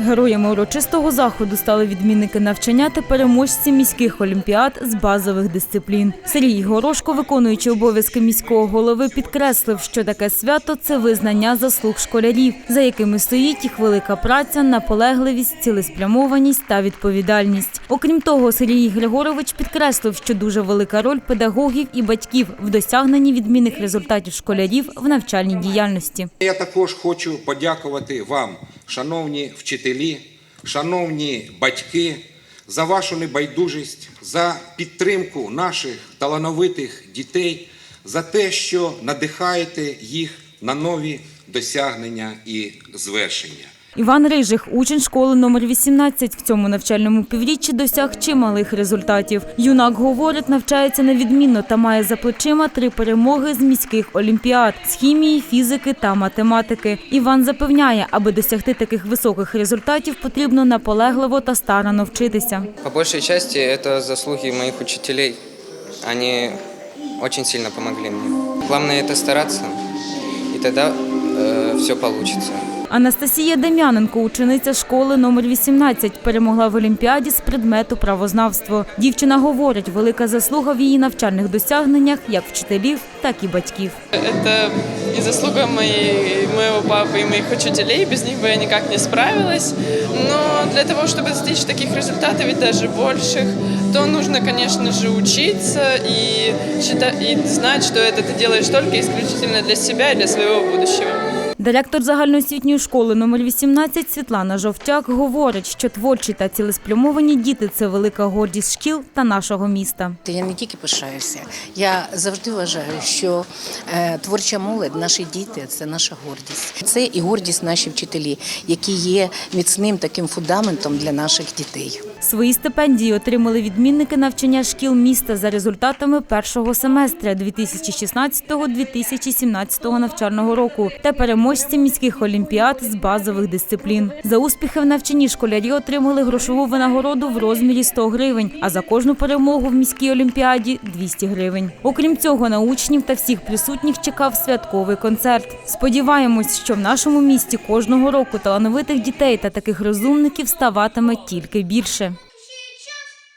Героями урочистого заходу стали відмінники навчання та переможці міських олімпіад з базових дисциплін. Сергій Горошко, виконуючи обов'язки міського голови, підкреслив, що таке свято це визнання заслуг школярів, за якими стоїть їх велика праця, наполегливість, цілеспрямованість та відповідальність. Окрім того, Сергій Григорович підкреслив, що дуже велика роль педагогів і батьків в досягненні відмінних результатів школярів в навчальній діяльності. Я також хочу подякувати вам, шановні вчителі, шановні батьки, за вашу небайдужість, за підтримку наших талановитих дітей, за те, що надихаєте їх на нові досягнення і звершення. Іван Рижих, учень школи номер 18, в цьому навчальному півріччі досяг чималих результатів. Юнак говорить, навчається невідмінно та має за плечима три перемоги з міських олімпіад з хімії, фізики та математики. Іван запевняє, аби досягти таких високих результатів, потрібно наполегливо та старано вчитися. По большей части это заслуги моих учителей. Они очень сильно помогли мне. Главное это стараться, и тогда все получится. Анастасія Дем'яненко, учениця школи номер 18, перемогла в олімпіаді з предмету правознавство. Дівчина говорить, велика заслуга в її навчальних досягненнях як вчителів, так і батьків. Это и заслуга моей, моего папы и моих учителей, без них бы я никак не справилась. Но для того, чтобы достичь таких результатов и даже больших, то нужно, конечно же, учиться и, считать, и знать, что это ты делаешь только исключительно для себя и для своего будущего. Директор загальноосвітньої школи номер 18 Світлана Жовтяк говорить, що творчі та цілеспрямовані діти це велика гордість шкіл та нашого міста. Я не тільки пишаюся, я завжди вважаю, що е, творча молодь, наші діти це наша гордість. Це і гордість наші вчителі, які є міцним таким фундаментом для наших дітей. Свої стипендії отримали відмінники навчання шкіл міста за результатами першого семестря 2016-2017 навчального року та переможці міських олімпіад з базових дисциплін. За успіхи в навчанні школярі отримали грошову винагороду в розмірі 100 гривень, а за кожну перемогу в міській олімпіаді 200 гривень. Окрім цього, на учнів та всіх присутніх чекав святковий концерт. Сподіваємось, що в нашому місті кожного року талановитих дітей та таких розумників ставатиме тільки більше.